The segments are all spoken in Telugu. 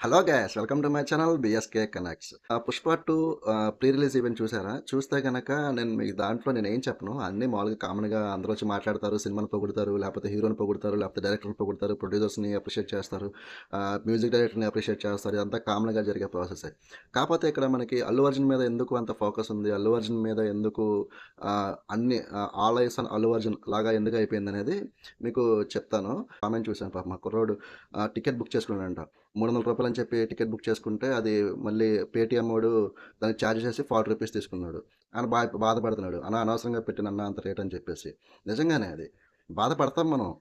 Hello guys welcome to my channel BSK connects Pushpa two pre release event చూసారా? చూస్తే కనుక నేను మీకు దాంట్లో నేను ఏం చెప్పను? అన్నీ మామూలుగా కామన్గా అందరూ వచ్చి మాట్లాడతారు సినిమాని పొగుడతారు లేకపోతే హీరోని పొగుడతారు లేకపోతే డైరెక్టర్ని పొగుడతారు ప్రొడ్యూసర్స్ని అప్రిషియేట్ చేస్తారు మ్యూజిక్ డైరెక్టర్ని అప్రిషియేట్ చేస్తారు ఇదంతా కామన్గా జరిగే ప్రాసెస్ కాకపోతే ఇక్కడ మనకి అల్లు అర్జున్ మీద ఎందుకు అంత ఫోకస్ ఉంది? అల్లు అర్జున్ మీద ఎందుకు అన్ని all eyes on Allu Arjun లాగా ఎందుకు అయిపోయింది అనేది మీకు చెప్తాను. కామెంట్ చూసాను పాప మా కుర్రోడు టికెట్ బుక్ చేసుకున్నాడంట. మూడు వందల రూపాయలు అని చెప్పి టికెట్ బుక్ చేసుకుంటే అది మళ్ళీ పేటీఎం వాడు దానికి ఛార్జ్ చేసి ఫార్టీ రూపీస్ తీసుకున్నాడు. ఆయన బా బాధపడుతున్నాడు. అన్న అనవసరంగా పెట్టిన అన్న అంత రేట్ అని చెప్పేసి. నిజంగానే అది. బాధపడతాం మనం.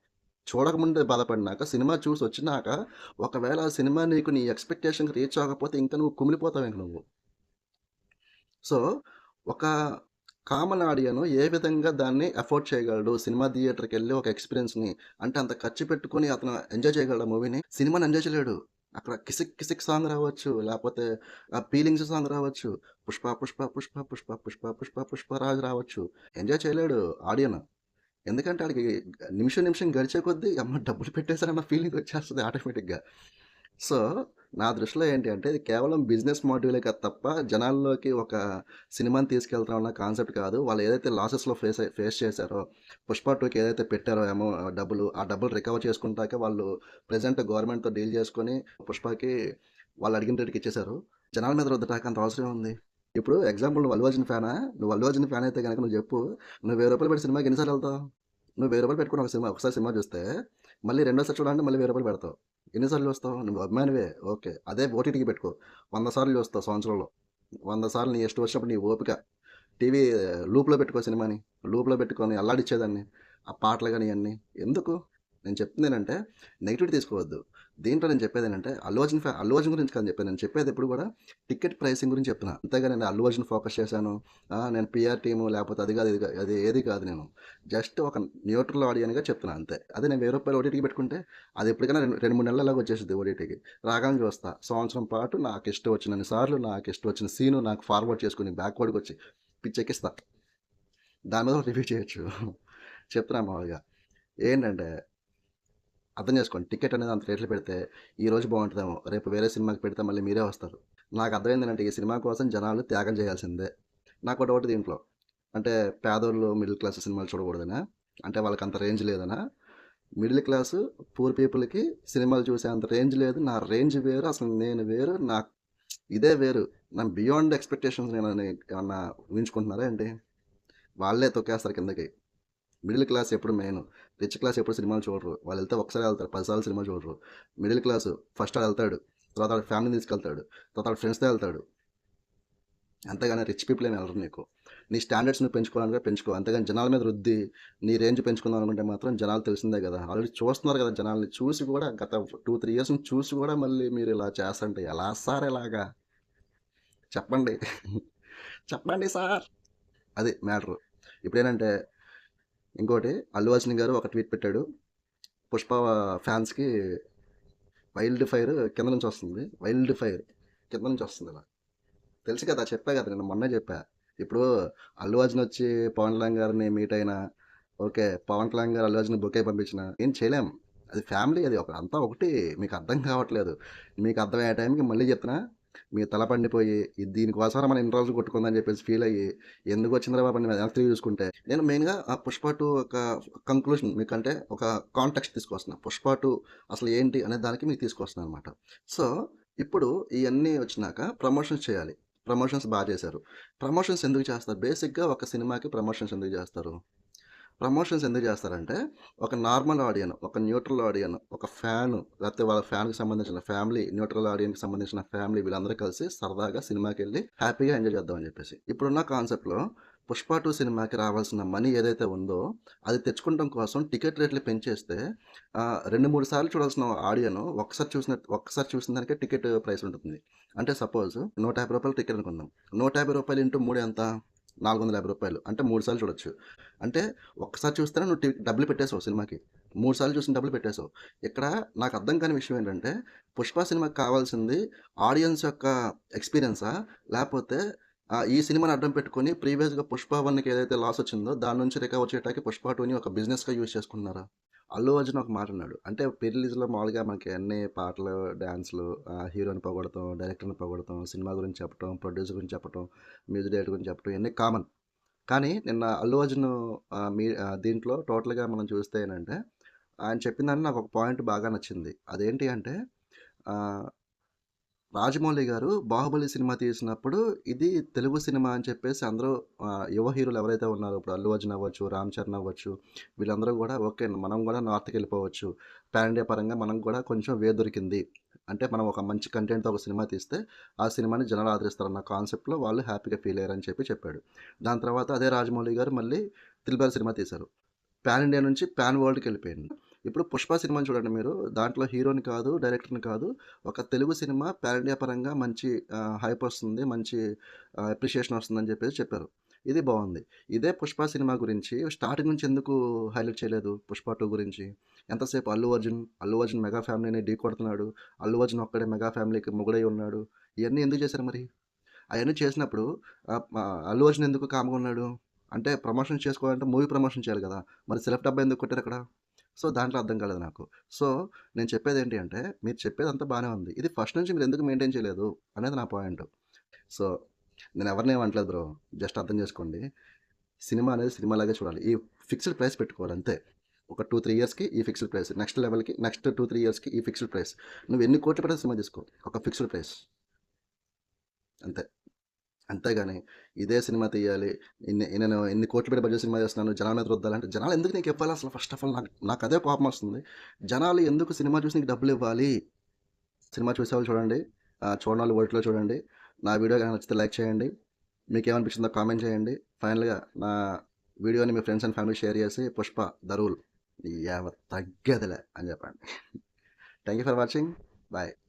చూడకముందే బాధపడినాక సినిమా చూసి వచ్చినాక ఒకవేళ ఆ సినిమా నీకు నీ ఎక్స్పెక్టేషన్కి రీచ్ అవ్వకపోతే ఇంకా నువ్వు కుమిలిపోతావు ఇంక నువ్వు. సో ఒక కామన్ ఆడియోను ఏ విధంగా దాన్ని అఫోర్డ్ చేయగలడు? సినిమా థియేటర్కి వెళ్ళి ఒక ఎక్స్పీరియన్స్ని అంటే అంత ఖర్చు పెట్టుకొని అతను ఎంజాయ్ చేయగలడు మూవీని? సినిమాని ఎంజాయ్ చేయలేడు. అక్కడ కిసిక్ కిసిక్ సాంగ్ రావచ్చు లేకపోతే ఆ ఫీలింగ్స్ సాంగ్ రావచ్చు. పుష్ప పుష్ప పుష్ప పుష్ప పుష్ప పుష్ప పుష్పరాజు రావచ్చు. ఎంజాయ్ చేయలేడు ఆడియన్. ఎందుకంటే ఆడికి నిమిషం నిమిషం గడిచే కొద్దీ అమ్మ డబ్బులు పెట్టేశారన్న ఫీలింగ్ వచ్చేస్తుంది ఆటోమేటిక్గా. సో నా దృష్టిలో ఏంటి అంటే ఇది కేవలం బిజినెస్ మోడ్యూలే కాదు తప్ప జనాల్లోకి ఒక సినిమాని తీసుకెళ్తాం అన్న కాన్సెప్ట్ కాదు. వాళ్ళు ఏదైతే లాసెస్లో ఫేస్ ఫేస్ చేశారో పుష్ప టూకి ఏదైతే పెట్టారో ఏమో డబ్బులు ఆ డబ్బులు రికవర్ చేసుకుంటాక వాళ్ళు ప్రజెంట్ గవర్నమెంట్తో డీల్ చేసుకొని పుష్పకి వాళ్ళు అడిగిన రేటుకి ఇచ్చేశారు. జనాల మీద రుద్దటాక అంత అవసరం ఉంది ఇప్పుడు ఎగ్జాంపుల్ నువ్వు అల్లు అర్జున్ ఫ్యానా? నువ్వు అల్లు అర్జున్ ఫ్యాన్ అయితే కనుక నువ్వు చెప్పు నువ్వు వెయ్యి రూపాయలు పెట్టి సినిమాకి ఎన్నిసార్లు వెళ్తావు? నువ్వు వెయ్యి రూపాయలు పెట్టుకుని ఒక సినిమా ఒకసారి సినిమా చూస్తే మళ్ళీ రెండోసారి చూడాలంటే మళ్ళీ వెయ్యి రూపాయలు పెడతావు. ఎన్నిసార్లు చూస్తావు? నువ్వు అభిమానివే. ఓకే. అదే ఓటీటీకి పెట్టుకో. వంద సార్లు చూస్తావు సంవత్సరంలో. వంద సార్లు నీ ఇష్టం వచ్చినప్పుడు నీ ఓపిక. టీవీ లూప్లో పెట్టుకో సినిమాని. లూప్లో పెట్టుకొని అల్లాడిచ్చేదాన్ని. ఆ పాటలు కానీ అన్నీ ఎందుకు? నేను చెప్తుంది ఏంటంటే నెగిటివ్ తీసుకోవద్దు. దీంట్లో నేను చెప్పేది ఏంటంటే అల్లు అర్జున్ ఫ్యా అల్లు అర్జున్ గురించి కాదు చెప్పాను నేను చెప్పేది ఎప్పుడు కూడా టికెట్ ప్రైసింగ్ గురించి చెప్తున్నా. అంతేగా నేను అల్లు అర్జున్ ఫోకస్ చేశాను. నేను పిఆర్ టీము లేకపోతే అది కాదు ఇది కాదు అది ఏది కాదు నేను. జస్ట్ ఒక న్యూట్రల్ ఆడియన్గా చెప్తున్నా అంతే. అదే నేను వెయ్యి రూపాయలు ఓటీటీకి పెట్టుకుంటే అది ఎప్పటికైనా రెండు రెండు మూడు నెలలకు వచ్చేసింది ఓటీటీకి రాగానే చూస్తా. సంవత్సరం పాటు నాకు ఇష్టం వచ్చిన సార్లు నాకు ఇష్టం వచ్చిన సీను నాకు ఫార్వర్డ్ చేసుకుని బ్యాక్వర్డ్కి వచ్చి పిచ్చెక్కిస్తా. దాని మీద రివ్యూ చేయొచ్చు. చెప్తున్నా మామూలుగా. ఏంటంటే అర్థం చేసుకోండి. టికెట్ అనేది అంత రేట్లు పెడితే ఈ రోజు బాగుంటుందేమో రేపు వేరే సినిమాకి పెడితే మళ్ళీ మీరే వస్తారు. నాకు అర్థమైంది ఏంటంటే ఈ సినిమా కోసం జనాలు త్యాగం చేయాల్సిందే. నాకు ఒకటి ఒకటి దీంట్లో. అంటే పేదోళ్ళు మిడిల్ క్లాస్ సినిమాలు చూడకూడదనా? అంటే వాళ్ళకి అంత రేంజ్ లేదనా? మిడిల్ క్లాస్ పూర్ పీపుల్కి సినిమాలు చూసే అంత రేంజ్ లేదు. నా రేంజ్ వేరు అసలు నేను వేరు నా ఇదే వేరు. నా బియాండ్ ఎక్స్పెక్టేషన్స్ నేను ఏమన్నా ఊహించుకుంటున్నారా ఏంటి? వాళ్ళే తొక్కేస్తారు కిందకి. మిడిల్ క్లాస్ ఎప్పుడు మెయిన్. రిచ్ క్లాస్ ఎప్పుడు సినిమాలు చూడరు. వాళ్ళు వెళ్తే ఒకసారి వెళ్తారు. పదిసార్లు సినిమా చూడరు. మిడిల్ క్లాస్ ఫస్ట్ వాడు వెళ్తాడు. తర్వాత వాడు ఫ్యామిలీని తీసుకెళ్తాడు. తర్వాత వాడు ఫ్రెండ్స్తో వెళ్తాడు. అంతేగాని రిచ్ పీపుల్ ఏమి వెళ్ళరు నీకు. నీ స్టాండర్డ్స్ నువ్వు పెంచుకోవాలంటే పెంచుకో. అంతేగాని జనాల మీద రుద్ది నీ రేంజ్ పెంచుకుందాం అనుకుంటే మాత్రం జనాలు తెలిసిందే కదా. ఆల్రెడీ చూస్తున్నారు కదా జనాల్ని. చూసి కూడా గత టూ త్రీ ఇయర్స్ నుంచి చూసి కూడా మళ్ళీ మీరు ఇలా చేస్తుంటే ఎలా సార్ ఇలాగా? చెప్పండి. చెప్పండి సార్. అది మ్యాటర్. ఇప్పుడేనంటే ఇంకోటి అల్లు అర్జున్ గారు ఒక ట్వీట్ పెట్టాడు. పుష్ప ఫ్యాన్స్కి వైల్డ్ ఫైర్ కింద నుంచి వస్తుంది. వైల్డ్ ఫైర్ కింద నుంచి వస్తుంది అలా. తెలుసు కదా చెప్పా కదా నేను మొన్నే చెప్పా. ఇప్పుడు అల్లు అర్జున్ వచ్చి పవన్ కళ్యాణ్ గారిని మీట్ అయినా ఓకే పవన్ కళ్యాణ్ గారు అల్లు అర్జున్ బొకే పంపించిన ఏం చేయలేం. అది ఫ్యామిలీ అది ఒక అంతా ఒకటి మీకు అర్థం కావట్లేదు. మీకు అర్థమయ్యే టైంకి మళ్ళీ చెప్తున్నా మీ తల పండిపోయి ఇది దీనికోసం మనం ఇన్ని రోజులు కొట్టుకుందని చెప్పేసి ఫీల్ అయ్యి ఎందుకు వచ్చిందిరా బాబు అని వెనక్కి తిరిగి చూసుకుంటే నేను మెయిన్గా ఆ పుష్ప టూ ఒక కంక్లూషన్ మీకంటే ఒక కాంటాక్ట్ తీసుకొస్తున్నాను పుష్ప టూ అసలు ఏంటి అనే దానికి మీకు తీసుకొస్తున్నాను అనమాట సో ఇప్పుడు ఇవన్నీ వచ్చినాక ప్రమోషన్స్ చేయాలి. ప్రమోషన్స్ బాగా చేశారు. ప్రమోషన్స్ ఎందుకు చేస్తారు? బేసిక్గా ఒక సినిమాకి ప్రమోషన్స్ ఎందుకు చేస్తారు? ప్రమోషన్స్ ఎందుకు చేస్తారంటే ఒక నార్మల్ ఆడియన్ ఒక న్యూట్రల్ ఆడియన్ ఒక ఫ్యాన్ లేకపోతే వాళ్ళ ఫ్యాన్కి సంబంధించిన ఫ్యామిలీ న్యూట్రల్ ఆడియన్కి సంబంధించిన ఫ్యామిలీ వీళ్ళందరూ కలిసి సరదాగా సినిమాకి వెళ్ళి హ్యాపీగా ఎంజాయ్ చేద్దామని చెప్పేసి. ఇప్పుడున్న కాన్సెప్ట్లో పుష్ప టూ సినిమాకి రావాల్సిన మనీ ఏదైతే ఉందో అది తెచ్చుకోవడం కోసం టికెట్ రేట్లు పెంచేస్తే రెండు మూడు సార్లు చూడాల్సిన ఆడియోను ఒకసారి చూసిన ఒకసారి చూసిన దానికే టికెట్ ప్రైస్ ఉంటుంది. అంటే సపోజ్ నూట యాభై రూపాయలు టికెట్ అనుకుందాం. నూట యాభై రూపాయలు ఇంటూ మూడు ఎంత? నాలుగు వందల యాభై రూపాయలు. అంటే మూడు సార్లు చూడొచ్చు. అంటే ఒక్కసారి చూస్తేనే నువ్వు డబ్బులు పెట్టేసావు సినిమాకి. మూడు సార్లు చూసిన డబ్బులు పెట్టేసావు ఇక్కడ నాకు అర్థం కాని విషయం ఏంటంటే పుష్ప సినిమాకి కావాల్సింది ఆడియన్స్ యొక్క ఎక్స్పీరియన్సా? లేకపోతే ఈ సినిమాని అడ్డం పెట్టుకొని ప్రీవియస్గా పుష్ప వన్కి ఏదైతే లాస్ వచ్చిందో దాని నుంచి రికవర్ చేయడానికి పుష్ప టూని ఒక బిజినెస్గా యూజ్ చేసుకున్నారా అల్లు అర్జున్ ఒక మాట అన్నాడు. అంటే ప్రీ రిలీజ్‌లో మామూలుగా మనకి అన్ని పాటలు, డ్యాన్స్లు హీరోని పొగడటం డైరెక్టర్‌ని పొగడతం, సినిమా గురించి చెప్పటం, ప్రొడ్యూసర్ గురించి చెప్పటం, మ్యూజిక్ డైరెక్టర్ గురించి చెప్పటం ఇవన్నీ కామన్. కానీ నిన్న అల్లు అర్జున్ మీ దీంట్లో టోటల్‌గా మనం చూస్తే ఏంటంటే, ఆయన చెప్పిందని నాకు ఒక పాయింట్ బాగా నచ్చింది. అదేంటి అంటే రాజమౌళి గారు 'బాహుబలి' సినిమా తీసినప్పుడు ఇది తెలుగు సినిమా అని చెప్పేసి అందరూ యువ హీరోలు ఎవరైతే ఉన్నారో ఇప్పుడు అల్లు అర్జున్ అవ్వచ్చు, రామ్ చరణ్ అవ్వచ్చు, వీళ్ళందరూ కూడా ఓకే. మనం కూడా నార్త్కి వెళ్ళిపోవచ్చు పాన్ ఇండియా పరంగా మనం కూడా కొంచెం వే దొరికింది. అంటే మనం ఒక మంచి కంటెంట్‌తో ఒక సినిమా తీస్తే, ఆ సినిమాని జనాలు ఆదరిస్తారన్న కాన్సెప్ట్‌లో వాళ్ళు హ్యాపీగా ఫీల్ అయ్యారని చెప్పి చెప్పాడు. దాని తర్వాత అదే రాజమౌళి గారు మళ్ళీ 'త్రిబల్' సినిమా తీశారు. పాన్ ఇండియా నుంచి పాన్ వరల్డ్‌కెళ్ళిపోయింది. ఇప్పుడు 'పుష్ప' సినిమాని చూడండి మీరు. దాంట్లో హీరోని కాదు, డైరెక్టర్‌ని కాదు, ఒక తెలుగు సినిమా పాన్ పరంగా మంచి హైప్ వస్తుంది. మంచి అప్రిషియేషన్ వస్తుందని చెప్పేసి చెప్పారు. ఇది బాగుంది ఇదే 'పుష్ప' సినిమా గురించి స్టార్టింగ్ నుంచి ఎందుకు హైలైట్ చేయలేదు 'పుష్ప టూ గురించి? ఎంతసేపు అల్లు అర్జున్, అల్లు అర్జున్ మెగా ఫ్యామిలీని ఢీకొడుతున్నాడు. అల్లు అర్జున్ ఒక్కడే మెగా ఫ్యామిలీకి మొగుడై ఉన్నాడు. ఇవన్నీ ఎందుకు చేశారు మరి? అవన్నీ చేసినప్పుడు అల్లు అర్జున్ ఎందుకు కామ్‌గా ఉన్నాడు? అంటే ప్రమోషన్ చేసుకోవాలంటే మూవీ ప్రమోషన్ చేయాలి కదా మరి సెలెక్ట్ డబ్బా ఎందుకు కొట్టారు అక్కడ సో, దాంట్లో అర్థం కాలేదు నాకు. సో, నేను చెప్పేది ఏంటి అంటే, మీరు చెప్పేదంతా బాగానే ఉంది. ఇది ఫస్ట్ నుంచి మీరు ఎందుకు మెయింటైన్ చేయలేదు? అనేది నా పాయింట్. సో, నేను ఎవరిని ఏమి అనట్లేదు బ్రో. జస్ట్ అర్థం చేసుకోండి. సినిమా అనేది సినిమాలాగే చూడాలి. ఈ ఫిక్స్డ్ ప్రైస్ పెట్టుకోవాలి అంతే. ఒక 2, 3 ఇయర్స్‌కి ఈ ఫిక్స్డ్ ప్రైస్. నెక్స్ట్ లెవెల్‌కి నెక్స్ట్ 2, 3 ఇయర్స్‌కి ఈ ఫిక్స్డ్ ప్రైస్. నువ్వు ఎన్ని కోట్లు పెడితే సినిమా తీసుకో. ఒక ఫిక్స్డ్ ప్రైస్. అంతే. అంతేగాని ఇదే సినిమా తీయాలి. నేను ఎన్ని కోట్లు పెట్టి బడ్జెట్ సినిమా చేస్తున్నాను. జనాల మీద రుద్దాలంటే జనాలు ఎందుకు నీకు ఇవ్వాలి అసలు ఫస్ట్ ఆఫ్ ఆల్ నాకు నాకు అదే కోపం వస్తుంది. జనాలు ఎందుకు సినిమా చూసి నీకు డబ్బులు ఇవ్వాలి? సినిమా చూసేవాళ్ళు చూడండి. ఆహ్, చూడనోళ్ళు చూడండి. నా వీడియో కానీ నచ్చితే లైక్ చేయండి. మీకు ఏమనిపించిందో కామెంట్ చేయండి. ఫైనల్‌గా నా వీడియోని మీ ఫ్రెండ్స్ అండ్ ఫ్యామిలీ షేర్ చేసి 'పుష్ప దరువులు రూల్' యావ తగ్గేదిలే అని చెప్పండి. Thank you for watching. Bye.